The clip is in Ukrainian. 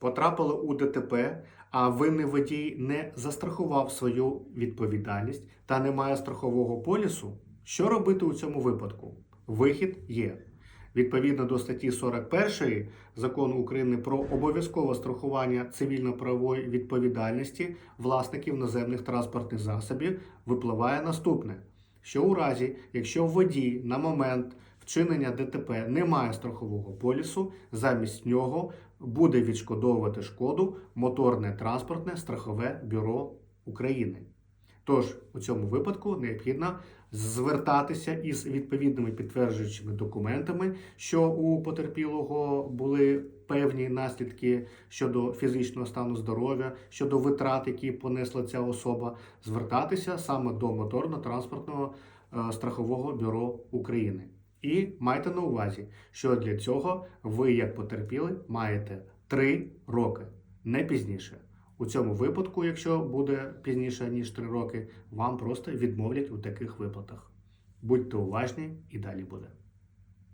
потрапили у ДТП, а винний водій не застрахував свою відповідальність та не має страхового полісу, що робити у цьому випадку? Вихід є. Відповідно до статті 41 закону України про обов'язкове страхування цивільно-правової відповідальності власників наземних транспортних засобів випливає наступне: що у разі, якщо водій на момент вчинення ДТП не має страхового полісу, замість нього буде відшкодовувати шкоду моторне транспортне страхове бюро України. Тож у цьому випадку необхідно звертатися із відповідними підтверджуючими документами, що у потерпілого були певні наслідки щодо фізичного стану здоров'я, щодо витрат, які понесла ця особа, звертатися саме до моторно-транспортного е, страхового бюро України. І майте на увазі, що для цього ви, як потерпіли, маєте 3 роки, не пізніше. У цьому випадку, якщо буде пізніше ніж 3 роки, вам просто відмовлять у таких виплатах. Будьте уважні і далі буде.